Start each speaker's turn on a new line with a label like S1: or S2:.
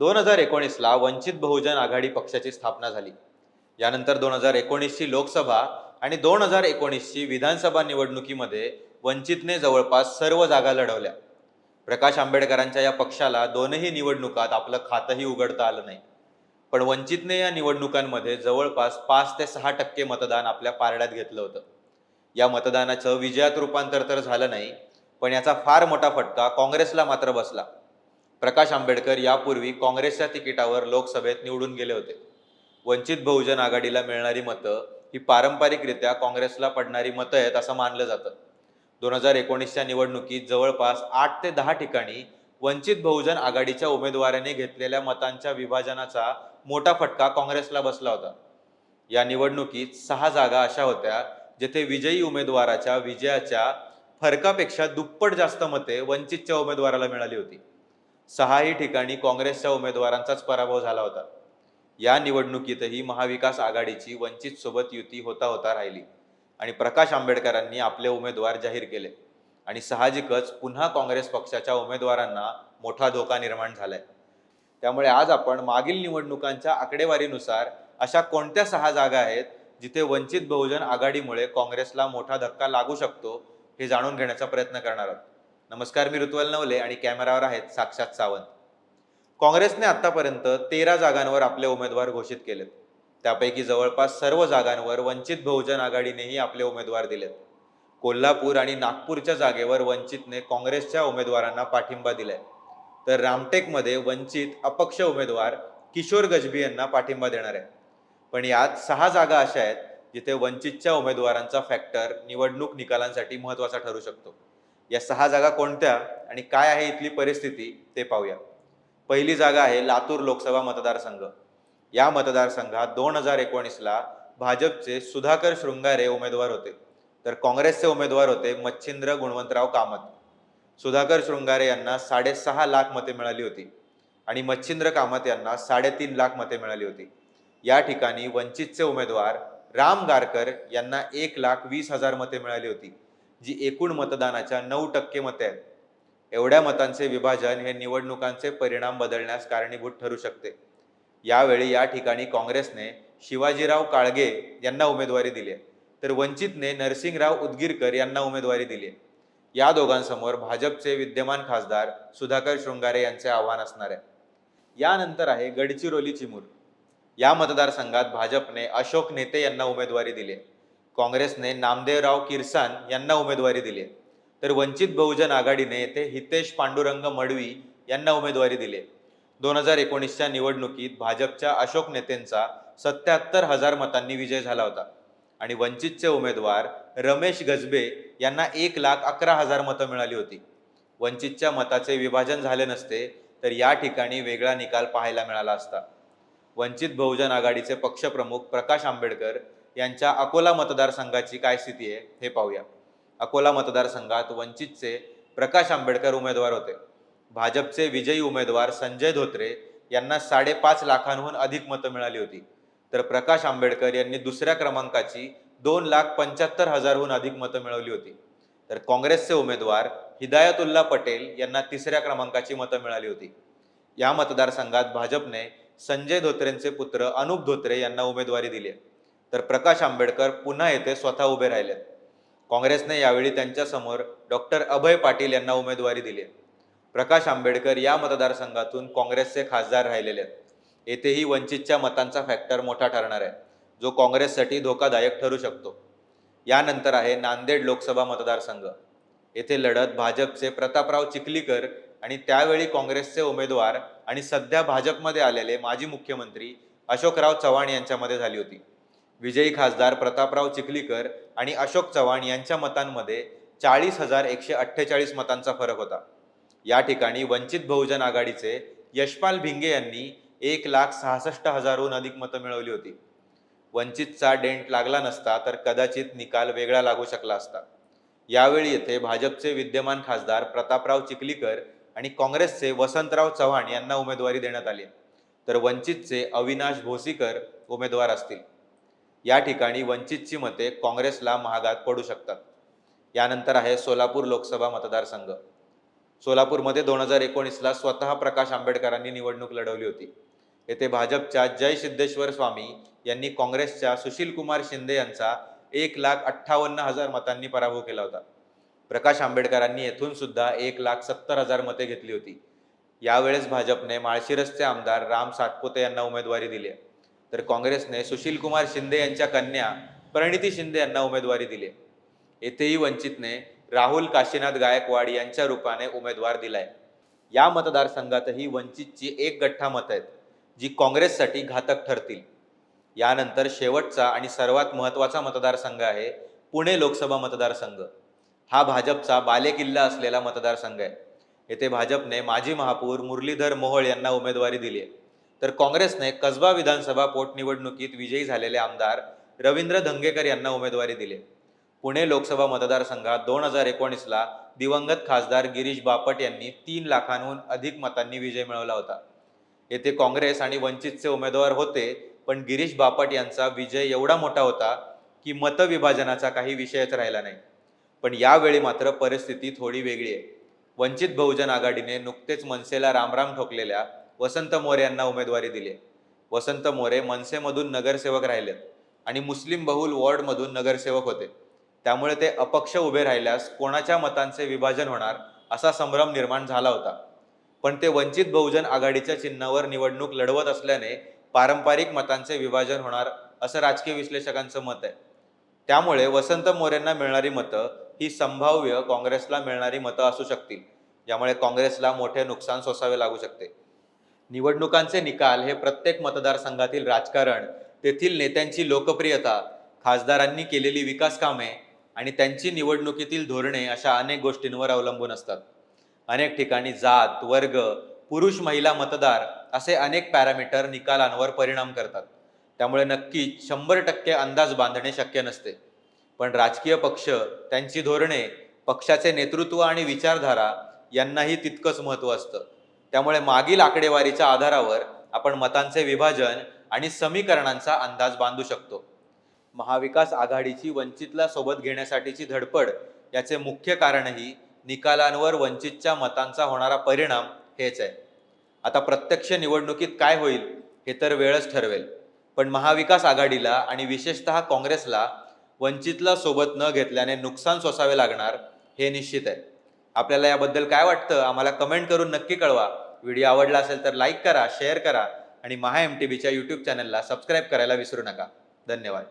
S1: दोन हजार एकोणीसला वंचित बहुजन आघाडी पक्षाची स्थापना झाली. यानंतर दोन हजार एकोणीसची लोकसभा आणि दोन हजार एकोणीसची विधानसभा निवडणुकीमध्ये वंचितने जवळपास सर्व जागा लढवल्या. प्रकाश आंबेडकरांच्या या पक्षाला दोनही निवडणुकात आपलं खातंही उघडता आलं नाही. पण वंचितने या निवडणुकांमध्ये जवळपास पाच ते सहा टक्के मतदान आपल्या पारड्यात घेतलं होतं. या मतदानाचं विजयात रूपांतर तर झालं नाही पण याचा फार मोठा फटका काँग्रेसला मात्र बसला. प्रकाश आंबेडकर यापूर्वी काँग्रेसच्या तिकिटावर लोकसभेत निवडून गेले होते. वंचित बहुजन आघाडीला मिळणारी मतं ही पारंपरिकरित्या काँग्रेसला पडणारी मतं आहेत असं मानलं जातं. दोन हजार एकोणीसच्या निवडणुकीत जवळपास आठ ते दहा ठिकाणी वंचित बहुजन आघाडीच्या उमेदवाराने घेतलेल्या मतांच्या विभाजनाचा मोठा फटका काँग्रेसला बसला होता. या निवडणुकीत सहा जागा अशा होत्या जेथे विजयी उमेदवाराच्या विजयाच्या फरकापेक्षा दुप्पट जास्त मते वंचितच्या उमेदवाराला मिळाली होती. सहाही ठिकाणी काँग्रेसच्या उमेदवारांचाच पराभव झाला होता. या निवडणुकीतही महाविकास आघाडीची वंचित सोबत युती होता होता राहिली आणि प्रकाश आंबेडकरांनी आपले उमेदवार जाहीर केले आणि साहजिकच पुन्हा काँग्रेस पक्षाच्या उमेदवारांना मोठा धोका निर्माण झालाय. त्यामुळे आज आपण मागील निवडणुकांच्या आकडेवारीनुसार अशा कोणत्या सहा जागा आहेत जिथे वंचित बहुजन आघाडीमुळे काँग्रेसला मोठा धक्का लागू शकतो हे जाणून घेण्याचा प्रयत्न करणार आहोत. नमस्कार मी ऋतुवल नवले आणि कॅमेरावर आहेत साक्षात सावंत. काँग्रेसने आतापर्यंत तेरा जागांवर आपले उमेदवार घोषित केलेत. त्यापैकी जवळपास सर्व जागांवर वंचित बहुजन आघाडीनेही आपले उमेदवार दिलेत. कोल्हापूर आणि नागपूरच्या जागेवर वंचितने काँग्रेसच्या उमेदवारांना पाठिंबा दिलाय. तर रामटेकमध्ये वंचित अपक्ष उमेदवार किशोर गजबी यांना पाठिंबा देणार आहे पण यात सहा जागा अशा आहेत जिथे वंचितच्या उमेदवारांचा फॅक्टर निवडणूक निकालांसाठी महत्त्वाचा ठरू शकतो. या सहा जागा कोणत्या आणि काय आहे इथली परिस्थिती ते पाहूया. पहिली जागा आहे लातूर लोकसभा मतदारसंघ. या मतदारसंघात दोन हजार एकोणीसला भाजपचे सुधाकर शृंगारे उमेदवार होते. तर काँग्रेसचे उमेदवार होते मच्छिंद्र गुणवंतराव कामत. सुधाकर शृंगारे यांना साडेसहा लाख मते मिळाली होती आणि मच्छिंद्र कामत यांना साडेतीन लाख मते मिळाली होती. या ठिकाणी वंचितचे उमेदवार राम गारकर यांना एक लाख वीस हजार मते मिळाली होती. जी एकूण मतदानाच्या नऊ टक्के मते आहेत एवढ्या मतांचे विभाजन हे निवडणुकांचे परिणाम बदलण्यास कारणीभूत ठरू शकते. यावेळी या ठिकाणी काँग्रेसने शिवाजीराव काळगे यांना उमेदवारी दिली आहे तर वंचितने नरसिंगराव उदगीरकर यांना उमेदवारी दिली आहे. या दोघांसमोर भाजपचे विद्यमान खासदार सुधाकर शृंगारे यांचे आव्हान असणार आहे. यानंतर आहे गडचिरोली चिमूर. या मतदारसंघात भाजपने अशोक नेते यांना उमेदवारी दिली आहे. काँग्रेसने नामदेवराव किरसान यांना उमेदवारी दिली. तर वंचित बहुजन आघाडीने येथे हितेश पांडुरंग मडवी यांना उमेदवारी दिली. दोन हजार एकोणीसच्या निवडणुकीत भाजपच्या अशोक नेतेंचा सत्याहत्तर हजार मतांनी विजय झाला होता. आणि वंचितचे उमेदवार रमेश गजबे यांना एक लाख अकरा हजार मतं मिळाली होती. वंचितच्या मताचे विभाजन झाले नसते तर या ठिकाणी वेगळा निकाल पाहायला मिळाला असता. वंचित बहुजन आघाडीचे पक्षप्रमुख प्रकाश आंबेडकर यांच्या अकोला मतदारसंघाची काय स्थिती आहे हे पाहूया. अकोला मतदारसंघात वंचितचे प्रकाश आंबेडकर उमेदवार होते. भाजपचे विजयी उमेदवार संजय धोत्रे यांना साडेपाच लाखांहून अधिक मतं मिळाली होती. तर प्रकाश आंबेडकर यांनी दुसऱ्या क्रमांकाची दोन लाख पंच्याहत्तर हजारहून अधिक मतं मिळवली होती. तर काँग्रेसचे उमेदवार हिदायतुल्ला पटेल यांना तिसऱ्या क्रमांकाची मतं मिळाली होती. या मतदारसंघात भाजपने संजय धोत्रेंचे पुत्र अनुप धोत्रे यांना उमेदवारी दिली आहे. तर प्रकाश आंबेडकर पुन्हा येथे स्वतः उभे राहिलेत. काँग्रेसने यावेळी त्यांच्यासमोर डॉक्टर अभय पाटील यांना उमेदवारी दिली प्रकाश आंबेडकर या मतदारसंघातून काँग्रेसचे खासदार राहिलेले आहेत. येथेही वंचितच्या मतांचा फॅक्टर मोठा ठरणार आहे जो काँग्रेससाठी धोकादायक ठरू शकतो. यानंतर आहे नांदेड लोकसभा मतदारसंघ. येथे लढत भाजपचे प्रतापराव चिखलीकर आणि त्यावेळी काँग्रेसचे उमेदवार आणि सध्या भाजपमध्ये आलेले माजी मुख्यमंत्री अशोकराव चव्हाण यांच्यामध्ये झाली होती. विजयी खासदार प्रतापराव चिखलीकर आणि अशोक चव्हाण यांच्या मतांमध्ये चाळीस हजार एकशे अठ्ठेचाळीस मतांचा फरक होता. या ठिकाणी वंचित बहुजन आघाडीचे यशपाल भिंगे यांनी एक लाख सहासष्ट हजारहून अधिक मतं मिळवली होती. वंचितचा डेंट लागला नसता तर कदाचित निकाल वेगळा लागू शकला असता. यावेळी येथे भाजपचे विद्यमान खासदार प्रतापराव चिखलीकर आणि काँग्रेसचे वसंतराव चव्हाण यांना उमेदवारी देण्यात आली. तर वंचितचे अविनाश भोसीकर उमेदवार असतील. या ठिकाणी वंचितची मते काँग्रेसला महागात पडू शकतात. यानंतर आहे सोलापूर लोकसभा मतदारसंघ. सोलापूरमध्ये दोन हजार एकोणीसला स्वतः प्रकाश आंबेडकरांनी निवडणूक लढवली होती. येथे भाजपच्या जय सिद्धेश्वर स्वामी यांनी काँग्रेसच्या सुशील कुमार शिंदे यांचा एक लाख अठ्ठावन्न हजार मतांनी पराभव केला होता. प्रकाश आंबेडकरांनी येथून सुद्धा एक लाख सत्तर हजार मते घेतली होती. यावेळेस भाजपने माळशिरसचे आमदार राम सातपुते यांना उमेदवारी दिली आहे. तर काँग्रेसने सुशीलकुमार शिंदे यांच्या कन्या प्रणिती शिंदे यांना उमेदवारी दिली. येथेही वंचितने राहुल काशीनाथ गायकवाड यांच्या रूपाने उमेदवार दिलाय. या मतदारसंघातही वंचितची एक गठ्ठा मत आहेत जी काँग्रेससाठी घातक ठरतील. यानंतर शेवटचा आणि सर्वात महत्त्वाचा मतदारसंघ आहे पुणे लोकसभा मतदारसंघ. हा भाजपचा बालेकिल्ला असलेला मतदारसंघ आहे. येथे भाजपने माजी महापौर मुरलीधर मोहोळ यांना उमेदवारी दिली आहे. तर काँग्रेसने कसबा विधानसभा पोटनिवडणुकीत विजयी झालेले आमदार रवींद्र धंगेकर यांना उमेदवारी दिली. पुणे लोकसभा मतदारसंघात दोन हजार एकोणीसला दिवंगत खासदार गिरीश बापट यांनी तीन लाखांहून अधिक मतांनी विजय मिळवला होता. येथे काँग्रेस आणि वंचितचे उमेदवार होते पण गिरीश बापट यांचा विजय एवढा मोठा होता की मतविभाजनाचा काही विषयच राहिला नाही. पण यावेळी मात्र परिस्थिती थोडी वेगळी आहे. वंचित बहुजन आघाडीने नुकतेच मनसेला रामराम ठोकलेल्या वसंत मोरे यांना उमेदवारी दिली. वसंत मोरे मनसेमधून नगरसेवक राहिलेत आणि मुस्लिम बहुल वॉर्डमधून नगरसेवक होते. त्यामुळे ते अपक्ष उभे राहिल्यास कोणाच्या मतांचे विभाजन होणार असा संभ्रम निर्माण झाला होता. पण ते वंचित बहुजन आघाडीच्या चिन्हावर निवडणूक लढवत असल्याने पारंपरिक मतांचे विभाजन होणार असं राजकीय विश्लेषकांचं मत आहे. त्यामुळे वसंत मोरेंना मिळणारी मतं ही संभाव्य काँग्रेसला मिळणारी मतं असू शकतील ज्यामुळे काँग्रेसला मोठे नुकसान सोसावे लागू शकते. निवडणुकांचे निकाल हे प्रत्येक मतदारसंघातील राजकारण तेथील नेत्यांची लोकप्रियता खासदारांनी केलेली विकास कामे आणि त्यांची निवडणुकीतील धोरणे अशा अनेक गोष्टींवर अवलंबून असतात. अनेक ठिकाणी जात वर्ग पुरुष महिला मतदार असे अनेक पॅरामीटर निकालांवर परिणाम करतात. त्यामुळे नक्कीच शंभर टक्के अंदाज बांधणे शक्य नसते. पण राजकीय पक्ष त्यांची धोरणे पक्षाचे नेतृत्व आणि विचारधारा यांनाही तितकंच महत्त्व असतं. त्यामुळे मागील आकडेवारीच्या आधारावर आपण मतांचे विभाजन आणि समीकरणांचा अंदाज बांधू शकतो. महाविकास आघाडीची वंचितला सोबत घेण्यासाठीची धडपड याचे मुख्य कारणही निकालांवर वंचितच्या मतांचा होणारा परिणाम हेच आहे. आता प्रत्यक्ष निवडणुकीत काय होईल हे तर वेळच ठरवेल. पण महाविकास आघाडीला आणि विशेषतः काँग्रेसला वंचितला सोबत न घेतल्याने नुकसान सोसावे लागणार हे निश्चित आहे. आपल्याला याबद्दल काय वाटतं आम्हाला कमेंट करून नक्की कळवा. व्हिडिओ आवडला असेल तर लाईक करा शेअर करा आणि महा एम टी बीच्या यूट्यूब चॅनलला सबस्क्राईब करायला विसरू नका. धन्यवाद.